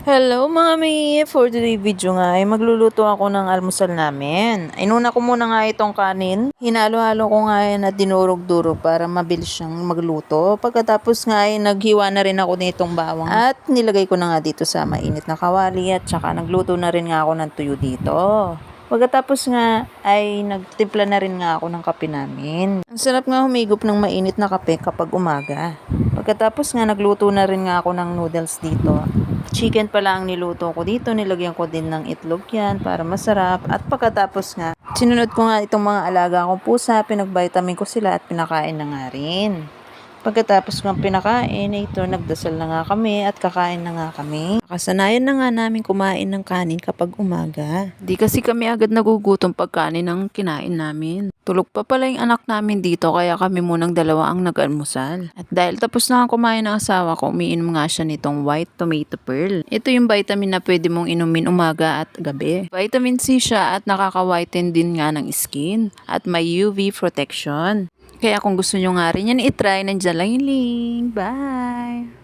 Hello mami! For today video nga ay magluluto ako ng almusal namin. Inuna ko muna nga itong kanin. Hinalo-halo ko nga yan at dinurog-durog para mabilis siyang magluto. Pagkatapos nga ay naghiwa na rin ako nitong bawang at nilagay ko na nga dito sa mainit na kawali at saka nagluto na rin nga ako ng tuyo dito. Pagkatapos nga ay nagtimpla na rin nga ako ng kape namin. Ang sarap nga humigop ng mainit na kape kapag umaga. Pagkatapos nga nagluto na rin nga ako ng noodles dito. Chicken pala ang niluto ko dito. Nilagyan ko din ng itlog yan para masarap. At pagkatapos nga, sinunod ko nga itong mga alaga kong pusa. Pinag-vitamin ko sila at pinakain na nga rin. Pagkatapos ng pinakain, ito, nagdasal na nga kami at kakain na nga kami. Kasanayan na nga namin kumain ng kanin kapag umaga. Di kasi kami agad nagugutom pag kanin ang kinain namin. Tulog pa pala yung anak namin dito kaya kami munang dalawa ang nag-almusal. At dahil tapos na kumain ng asawa ko, umiinom nga siya nitong white tomato pearl. Ito yung vitamin na pwede mong inumin umaga at gabi. Vitamin C siya at nakaka-whiten din nga ng skin at may UV protection. Kaya kung gusto nyo nga rin yan, itry. Nandiyan lang yung link. Bye!